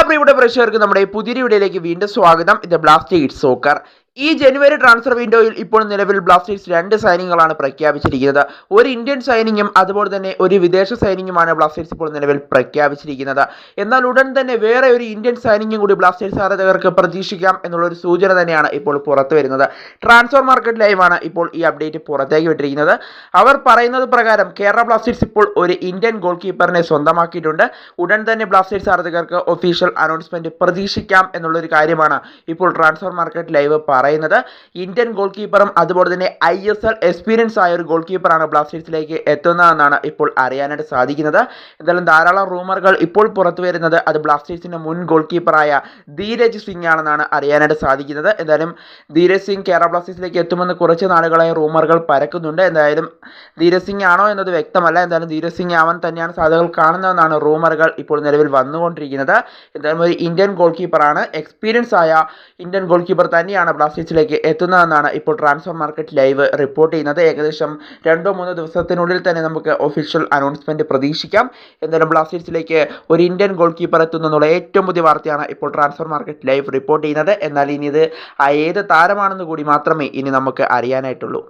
എല്ലാ പ്രിയപ്പെട്ട പ്രേക്ഷകർക്കും നമ്മുടെ പുതിയ വീഡിയോയിലേക്ക് വീണ്ടും സ്വാഗതം. ഇത് ബ്ലാസ്റ്റേഴ്സ് സോക്കർ ഈ ജനുവരി ട്രാൻസ്ഫർ വിൻഡോയിൽ ഇപ്പോൾ നിലവിൽ ബ്ലാസ്റ്റേഴ്സ് രണ്ട് സൈനിങ്ങുകളാണ് പ്രഖ്യാപിച്ചിരിക്കുന്നത്. ഒരു ഇന്ത്യൻ സൈനിങ്ങും അതുപോലെ തന്നെ ഒരു വിദേശ സൈനിങ്ങുമാണ് ബ്ലാസ്റ്റേഴ്സ് ഇപ്പോൾ നിലവിൽ പ്രഖ്യാപിച്ചിരിക്കുന്നത്. എന്നാൽ ഉടൻ തന്നെ വേറെ ഒരു ഇന്ത്യൻ സൈനിങ്ങും കൂടി ബ്ലാസ്റ്റേഴ്സ് ആരാധകർക്ക് പ്രതീക്ഷിക്കാം എന്നുള്ളൊരു സൂചന തന്നെയാണ് ഇപ്പോൾ പുറത്തു വരുന്നത്. ട്രാൻസ്ഫർ മാർക്കറ്റ് ലൈവാണ് ഇപ്പോൾ ഈ അപ്ഡേറ്റ് പുറത്തേക്ക് വിട്ടിരിക്കുന്നത്. അവർ പറയുന്നത് പ്രകാരം കേരള ബ്ലാസ്റ്റേഴ്സ് ഇപ്പോൾ ഒരു ഇന്ത്യൻ ഗോൾ കീപ്പറിനെ സ്വന്തമാക്കിയിട്ടുണ്ട്. ഉടൻ തന്നെ ബ്ലാസ്റ്റേഴ്സ് ആരാധകർക്ക് ഒഫീഷ്യൽ അനൗൺസ്മെന്റ് പ്രതീക്ഷിക്കാം എന്നുള്ളൊരു കാര്യമാണ് ഇപ്പോൾ ട്രാൻസ്ഫർ മാർക്കറ്റ് ലൈവ് പറയുന്നത്. ഇന്ത്യൻ ഗോൾ കീപ്പറും അതുപോലെ തന്നെ ഐ എസ് എൽ എക്സ്പീരിയൻസ് ആയ ഒരു ഗോൾ കീപ്പറാണ് ബ്ലാസ്റ്റേഴ്സിലേക്ക് എത്തുന്നതെന്നാണ് ഇപ്പോൾ അറിയാനായിട്ട് സാധിക്കുന്നത്. എന്തായാലും ധാരാളം റൂമറുകൾ ഇപ്പോൾ പുറത്തു വരുന്നത് അത് ബ്ലാസ്റ്റേഴ്സിന്റെ മുൻ ഗോൾ കീപ്പറായ ധീരജ് സിംഗ് ആണെന്നാണ് അറിയാനായിട്ട് സാധിക്കുന്നത്. എന്തായാലും ധീരജ് സിംഗ് കേരള ബ്ലാസ്റ്റേഴ്സിലേക്ക് എത്തുമെന്ന് കുറച്ച് നാളുകളായി റൂമറുകൾ പരക്കുന്നുണ്ട്. എന്തായാലും ധീരജ് സിംഗ് ആണോ എന്നത് വ്യക്തമല്ല. എന്തായാലും ധീരജ് സിംഗ് ആവാൻ തന്നെയാണ് സാധ്യതകൾ കാണുന്നതെന്നാണ് റൂമറുകൾ ഇപ്പോൾ നിലവിൽ വന്നുകൊണ്ടിരിക്കുന്നത്. എന്തായാലും ഒരു ഇന്ത്യൻ ഗോൾ കീപ്പറാണ് എക്സ്പീരിയൻസ് ആയ ഇന്ത്യൻ ഗോൾ കീപ്പർ തന്നെയാണ് ബ്ലാസ്റ്റേഴ്സിലേക്ക് എത്തുന്നതെന്നാണ് ഇപ്പോൾ ട്രാൻസ്ഫർ മാർക്കറ്റ് ലൈവ് റിപ്പോർട്ട് ചെയ്യുന്നത്. ഏകദേശം രണ്ടോ മൂന്നോ ദിവസത്തിനുള്ളിൽ തന്നെ നമുക്ക് ഒഫീഷ്യൽ അനൗൺസ്മെന്റ് പ്രതീക്ഷിക്കാം. എന്തായാലും ബ്ലാസ്റ്റേഴ്സിലേക്ക് ഒരു ഇന്ത്യൻ ഗോൾ കീപ്പർ എത്തുന്നു എന്നുള്ള ഏറ്റവും പുതിയ വാർത്തയാണ് ഇപ്പോൾ ട്രാൻസ്ഫർ മാർക്കറ്റ് ലൈവ് റിപ്പോർട്ട് ചെയ്യുന്നത്. എന്നാൽ ഇനി ഇത് ഏത് താരമാണെന്ന് കൂടി മാത്രമേ ഇനി നമുക്ക് അറിയാനായിട്ടുള്ളൂ.